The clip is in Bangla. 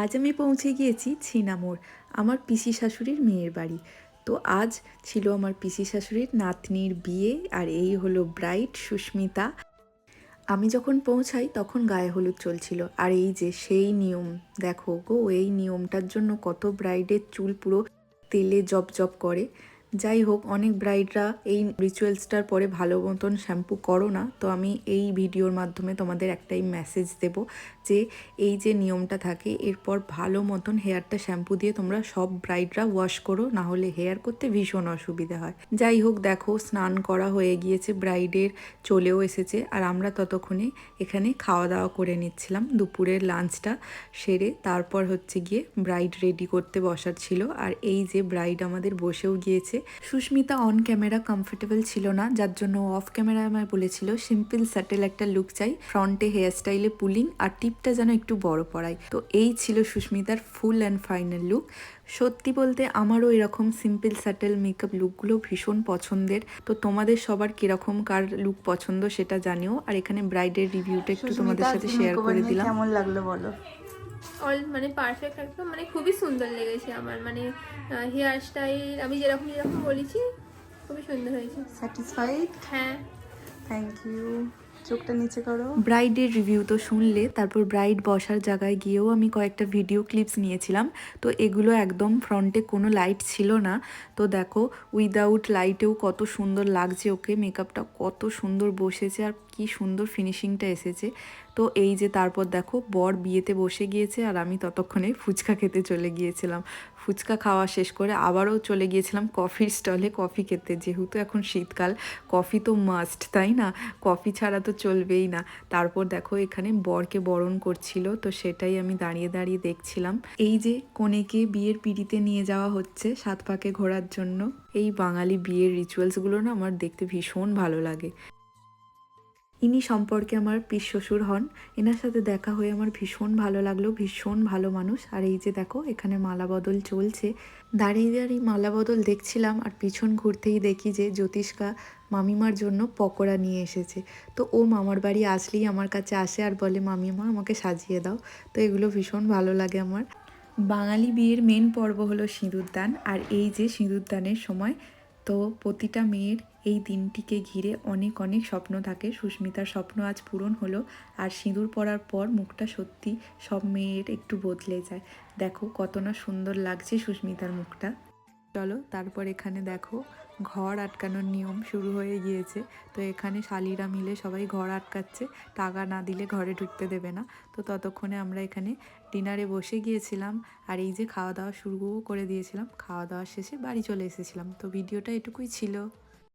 আজ আমি পৌঁছে গিয়েছি ছিনামোর আমার পিসি শাশুড়ির মেয়ের বাড়ি। তো আজ ছিল আমার পিসি শাশুড়ির নাতনির বিয়ে, আর এই হলো ব্রাইট সুস্মিতা। আমি যখন পৌঁছাই তখন গায়ে হলুদ চলছিল, আর এই যে সেই নিয়ম, দেখো গো, এই নিয়মটার জন্য কত ব্রাইডের চুল পুরো তেলে জব জব করে। যাই হোক, অনেক ব্রাইডরা এই রিচুয়ালসটার পরে ভালো মতন শ্যাম্পু করো না। তো আমি এই ভিডিওর মাধ্যমে তোমাদের একটাই মেসেজ দেব যে, এই যে নিয়মটা থাকে, এরপর ভালো মতন হেয়ারটা শ্যাম্পু দিয়ে তোমরা সব ব্রাইডরা ওয়াশ করো, না হলে হেয়ার করতে ভীষণ অসুবিধা হয়। যাই হোক, দেখো, স্নান করা হয়ে গিয়েছে ব্রাইডের চলেও এসেছে। আর আমরা ততক্ষণে এখানে খাওয়া দাওয়া করে নিচ্ছিলাম দুপুরের লাঞ্চটা সেরে, তারপর হচ্ছে গিয়ে ব্রাইড রেডি করতে বসার ছিল। আর এই যে ব্রাইড আমাদের বসেও গিয়েছে সুস্মিতা অন ক্যামেরা কমফোর্টেবল ছিল না যার জন্য অফ ক্যামেরা আমায় বলেছিল সিম্পল স্যাটেল একটা লুক চাই ফ্রন্টে হেয়ার স্টাইলে পুলিং আর টিপটা যেন একটু বড় পড়াই তো এই ছিল সুস্মিতার ফুল অ্যান্ড ফাইনাল লুক সত্যি বলতে আমারও এরকম সিম্পল স্যাটেল মেকআপ লুকগুলো ভীষণ পছন্দের। তো তোমাদের সবার কীরকম কার লুক পছন্দ সেটা জানিও। আর এখানে ব্রাইডের রিভিউটা একটু তোমাদের সাথে শেয়ার করে দিলাম। কেমন লাগল বলো? অল মানে পারফেক্ট একদম মানে খুবই সুন্দর লেগেছে আমার। মানে হেয়ার স্টাইল আমি যেরকম যেরকম বলেছি খুবই সুন্দর হয়েছে। স্যাটিসফাইড হ্যাঁ। থ্যাংক ইউ চোখটা নিচে করো। ব্রাইডের রিভিউ তো শুনলে, তারপর ব্রাইড বসার জায়গায় গিয়েও আমি কয়েকটা ভিডিও ক্লিপস নিয়েছিলাম। তো এগুলো একদম ফ্রন্টে কোনো লাইট ছিল না। তো দেখো উইদাউট লাইটেও কত সুন্দর লাগছে ওকে মেকআপটা কত সুন্দর বসেছে আর কি সুন্দর ফিনিশিংটা এসেছে। তো এই যে তারপর দেখো, বর বিয়েতে বসে গিয়েছে আর আমি ততক্ষণে ফুচকা খেতে চলে গিয়েছিলাম। ফুচকা খাওয়া শেষ করে আবারও চলে গিয়েছিলাম কফির স্টলে কফি খেতে। যেহেতু এখন শীতকাল, কফি তো মাস্ট তাই না? কফি ছাড়া তো চলবেই না। তারপর দেখো এখানে বরকে বরণ করছিল, তো সেটাই আমি দাঁড়িয়ে দাঁড়িয়ে দেখছিলাম। এই যে কনেকে বিয়ের পিড়িতে নিয়ে যাওয়া হচ্ছে সাত পাকে ঘোরার জন্য, এই বাঙালি বিয়ের রিচুয়ালসগুলো না আমার দেখতে ভীষণ ভালো লাগে। ইনি সম্পর্কে আমার পিস শ্বশুর হন। এনার সাথে দেখা হয়ে আমার ভীষণ ভালো লাগল, ভীষণ ভালো মানুষ। আর এই যে দেখো, এখানে মালা বদল চলছে। দাঁড়িয়ে দাঁড়িয়ে মালা বদল দেখছিলাম, আর পিছন ঘুরতেই দেখি যে জ্যোতিষ্কা মামিমার জন্য পকোড়া নিয়ে এসেছে। তো ও মামার বাড়ি আসলেই আমার কাছে আসে আর বলে, মামিমা, আমাকে সাজিয়ে দাও। তো এগুলো ভীষণ ভালো লাগে আমার। বাঙালি বিয়ের মেন পর্ব হলো সিঁদুরদান। আর এই যে সিঁদুরদানের সময় তো প্রতিটা মেয়ের এই দিনটিকে ঘিরে অনেক অনেক স্বপ্ন থাকে। সুস্মিতার স্বপ্ন আজ পূরণ হলো আর সিঁদুর পরার পর মুখটা সত্যি সব মেয়ের একটু বদলে যায়। দেখো কত না সুন্দর লাগছে সুস্মিতার মুখটা। চলো তারপর এখানে দেখো ঘর আটকানোর নিয়ম শুরু হয়ে গিয়েছে। তো এখানে শালিরা মিলে সবাই ঘর আটকাচ্ছে। টাকা না দিলে ঘরে ঢুকতে দেবে না। তো ততক্ষণে আমরা এখানে ডিনারে বসে গিয়েছিলাম আর এই যে খাওয়া দাওয়া শুরুও করে দিয়েছিলাম। খাওয়া দাওয়া শেষে বাড়ি চলে এসেছিলাম। তো ভিডিওটা এটুকুই ছিল।